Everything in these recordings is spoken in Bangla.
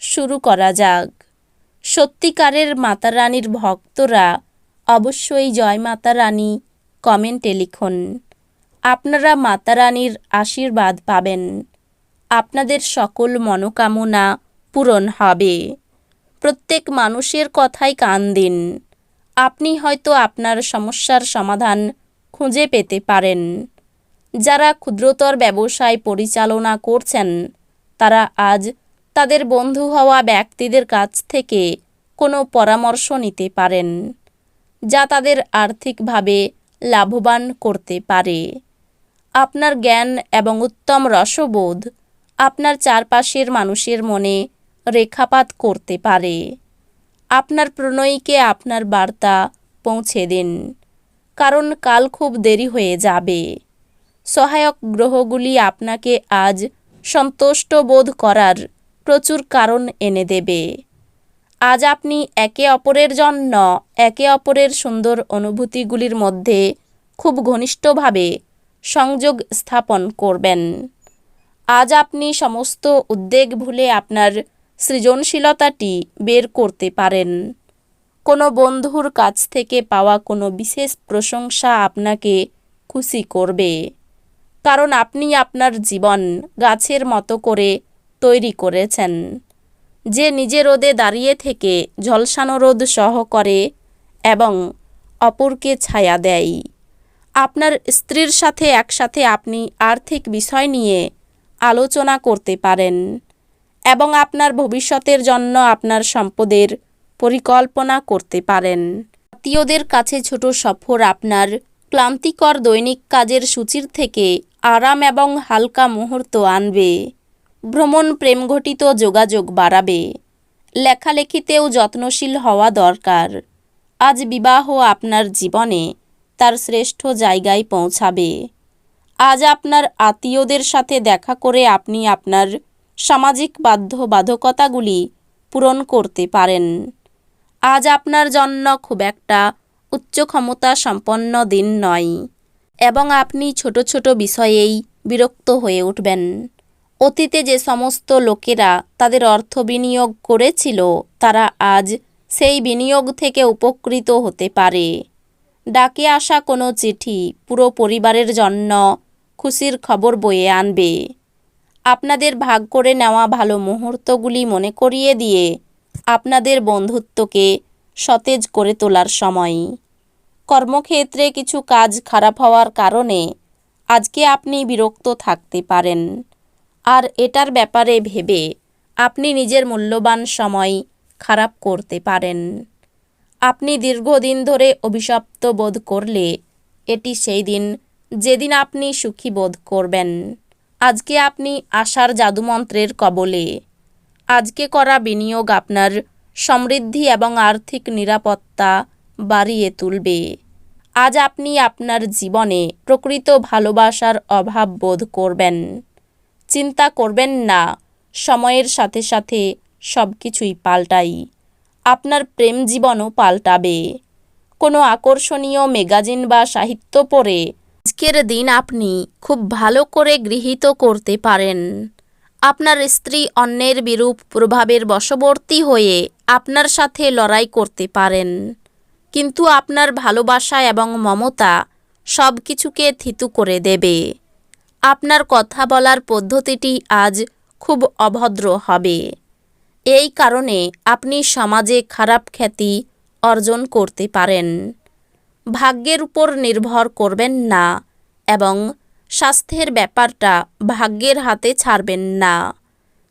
শুরু করা যাক। সত্যিকারের মাতা রানীর ভক্তরা অবশ্যই জয় মাতা রানী কমেন্টে লিখুন। আপনারা মাতা রানীর আশীর্বাদ পাবেন। আপনাদের সকল মনোকামনা পূরণ হবে। প্রত্যেক মানুষের কথাই কান দিন। আপনি হয়তো আপনার সমস্যার সমাধান খুঁজে পেতে পারেন। যারা ক্ষুদ্রতর ব্যবসায় পরিচালনা করছেন, তারা আজ তাদের বন্ধু হওয়া ব্যক্তিদের কাছ থেকে কোনো পরামর্শ নিতে পারেন, যা তাদের আর্থিকভাবে লাভবান করতে পারে। আপনার জ্ঞান এবং উত্তম রসবোধ আপনার চারপাশের মানুষের মনে রেখাপাত করতে পারে। আপনার প্রণয়ীকে আপনার বার্তা পৌঁছে দিন, কারণ কাল খুব দেরি হয়ে যাবে। সহায়ক গ্রহগুলি আপনাকে আজ সন্তুষ্ট বোধ করার প্রচুর কারণ এনে দেবে। আজ আপনি একে অপরের জন্য একে অপরের সুন্দর অনুভূতিগুলির মধ্যে খুব ঘনিষ্ঠভাবে সংযোগ স্থাপন করবেন। আজ আপনি সমস্ত উদ্বেগ ভুলে আপনার সৃজনশীলতাটি বের করতে পারেন। কোনো বন্ধুর কাছ থেকে পাওয়া কোনো বিশেষ প্রশংসা আপনাকে খুশি করবে। কারণ আপনি আপনার জীবন গাছের মতো করে তৈরি করেছেন। যে নিজে রোদে দাঁড়িয়ে থেকে ঝলসানো রোদ সহ করে এবং অপরকে ছায়া দেয়। আপনার স্ত্রীর সাথে একসাথে আপনি আর্থিক বিষয় নিয়ে আলোচনা করতে পারেন এবং আপনার ভবিষ্যতের জন্য আপনার সম্পদের পরিকল্পনা করতে পারেন। আত্মীয়দের কাছে ছোট সফর আপনার ক্লান্তিকর দৈনিক কাজের সূচির থেকে আরাম এবং হালকা মুহূর্ত আনবে। ভ্রমণ প্রেমঘটিত যোগাযোগ বাড়াবে। লেখালেখিতেও যত্নশীল হওয়া দরকার। আজ বিবাহ আপনার জীবনে তার শ্রেষ্ঠ জায়গায় পৌঁছাবে। আজ আপনার আত্মীয়দের সাথে দেখা করে আপনি আপনার সামাজিক বাধ্যবাধকতাগুলি পূরণ করতে পারেন। আজ আপনার জন্য খুব একটা উচ্চ ক্ষমতা সম্পন্ন দিন নয়, এবং আপনি ছোট ছোট বিষয়েই বিরক্ত হয়ে উঠবেন। অতীতে যে সমস্ত লোকেরা তাদের অর্থ বিনিয়োগ করেছিল, তারা আজ সেই বিনিয়োগ থেকে উপকৃত হতে পারে। ডাকে আসা কোনো চিঠি পুরো পরিবারের জন্য খুশির খবর বয়ে আনবে। আপনাদের ভাগ করে নেওয়া ভালো মুহূর্তগুলি মনে করিয়ে দিয়ে আপনাদের বন্ধুত্বকে সতেজ করে তোলার সময়। কর্মক্ষেত্রে কিছু কাজ খারাপ হওয়ার কারণে আজকে আপনি বিরক্ত থাকতে পারেন। আর এটার ব্যাপারে ভেবে আপনি নিজের মূল্যবান সময় খারাপ করতে পারেন। আপনি দীর্ঘদিন ধরে অভিশপ্ত বোধ করলে এটি সেই দিন যেদিন আপনি সুখী বোধ করবেন। আজকে আপনি আশার জাদুমন্ত্রের কবলে। আজকে করা বিনিয়োগ আপনার সমৃদ্ধি এবং আর্থিক নিরাপত্তা বাড়িয়ে তুলবে। আজ আপনি আপনার জীবনে প্রকৃত ভালোবাসার অভাব বোধ করবেন। চিন্তা করবেন না, সময়ের সাথে সাথে সব কিছুই পাল্টাই। আপনার প্রেম জীবনও পাল্টাবে। কোনো আকর্ষণীয় ম্যাগাজিন বা সাহিত্য পড়ে আজকের দিন আপনি খুব ভালো করে গৃহীত করতে পারেন। আপনার স্ত্রী অন্যের বিরূপ প্রভাবের বশবর্তী হয়ে আপনার সাথে লড়াই করতে পারেন। কিন্তু আপনার ভালোবাসা এবং মমতা সব কিছুকে থিতু করে দেবে। আপনার কথা বলার পদ্ধতিটি আজ খুব অভদ্র হবে। এই কারণে আপনি সমাজে খারাপ খ্যাতি অর্জন করতে পারেন। ভাগ্যের উপর নির্ভর করবেন না এবং স্বাস্থ্যের ব্যাপারটা ভাগ্যের হাতে ছাড়বেন না।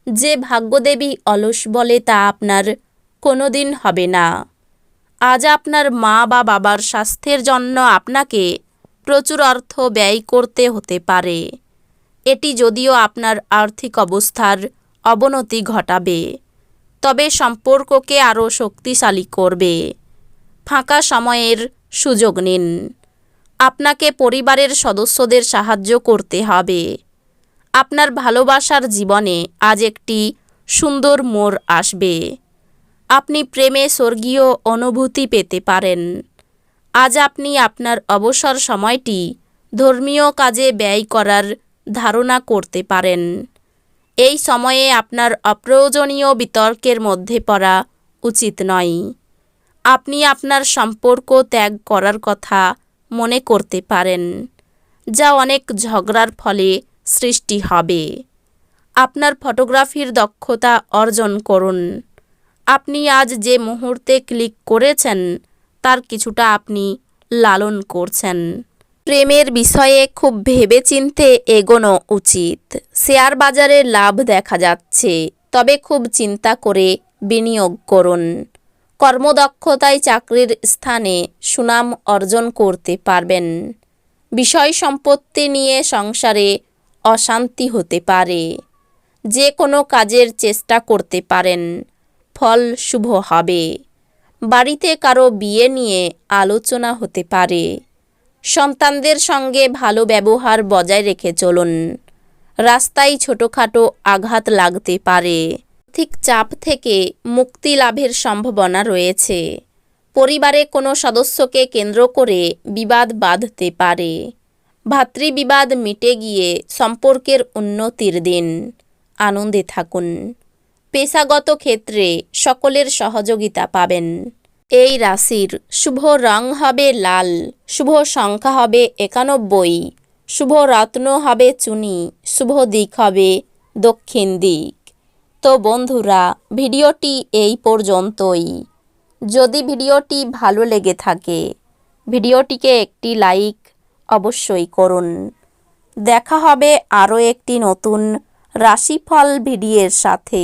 যে ভাগ্যদেবী অলস বলে তা আপনার কোনো দিন হবে না। আজ আপনার মা বা বাবার স্বাস্থ্যের জন্য আপনাকে প্রচুর অর্থ ব্যয় করতে হতে পারে। এটি যদিও আপনার আর্থিক অবস্থার অবনতি ঘটাবে, তবে সম্পর্ককে আরও শক্তিশালী করবে। ফাঁকা সময়ের সুযোগ নিন। আপনাকে পরিবারের সদস্যদের সাহায্য করতে হবে। আপনার ভালোবাসার জীবনে আজ একটি সুন্দর মোড় আসবে। আপনি প্রেমে স্বর্গীয় অনুভূতি পেতে পারেন। আজ আপনি আপনার অবসর সময়টি ধর্মীয় কাজে ব্যয় করার ধারণা করতে পারেন। এই সময়ে আপনার অপ্রয়োজনীয় বিতর্কের মধ্যে পড়া উচিত নয়। আপনি আপনার সম্পর্ক ত্যাগ করার কথা মনে করতে পারেন, যা অনেক ঝগড়ার ফলে সৃষ্টি হবে। আপনার ফটোগ্রাফির দক্ষতা অর্জন করুন। আপনি আজ যে মুহূর্তে ক্লিক করেছেন তার কিছুটা আপনি লালন করছেন। প্রেমের বিষয়ে খুব ভেবেচিন্তে এগোনো উচিত। শেয়ার বাজারে লাভ দেখা যাচ্ছে, তবে খুব চিন্তা করে বিনিয়োগ করুন। কর্মদক্ষতায় চাকরির স্থানে সুনাম অর্জন করতে পারবেন। বিষয় সম্পত্তি নিয়ে সংসারে অশান্তি হতে পারে। যে কোনো কাজের চেষ্টা করতে পারেন, ফল শুভ হবে। বাড়িতে কারও বিয়ে নিয়ে আলোচনা হতে পারে। সন্তানদের সঙ্গে ভালো ব্যবহার বজায় রেখে চলুন। রাস্তায় ছোটোখাটো আঘাত লাগতে পারে। আর্থিক চাপ থেকে মুক্তি লাভের সম্ভাবনা রয়েছে। পরিবারে কোনো সদস্যকে কেন্দ্র করে বিবাদ বাঁধতে পারে। ভাতৃবিবাদ মিটে গিয়ে সম্পর্কের উন্নতির দিন। আনন্দে থাকুন। পেশাগত ক্ষেত্রে সকলের সহযোগিতা পাবেন। এই রাশির শুভ রং হবে লাল, শুভ সংখ্যা হবে একানব্বই, শুভ রত্ন হবে চুনি, শুভ দিক হবে দক্ষিণ দিক। তো বন্ধুরা, ভিডিওটি এই পর্যন্তই। যদি ভিডিওটি ভালো লেগে থাকে, ভিডিওটিকে একটি লাইক অবশ্যই করুন। দেখা হবে আরও একটি নতুন রাশিফল ভিডিওর সাথে।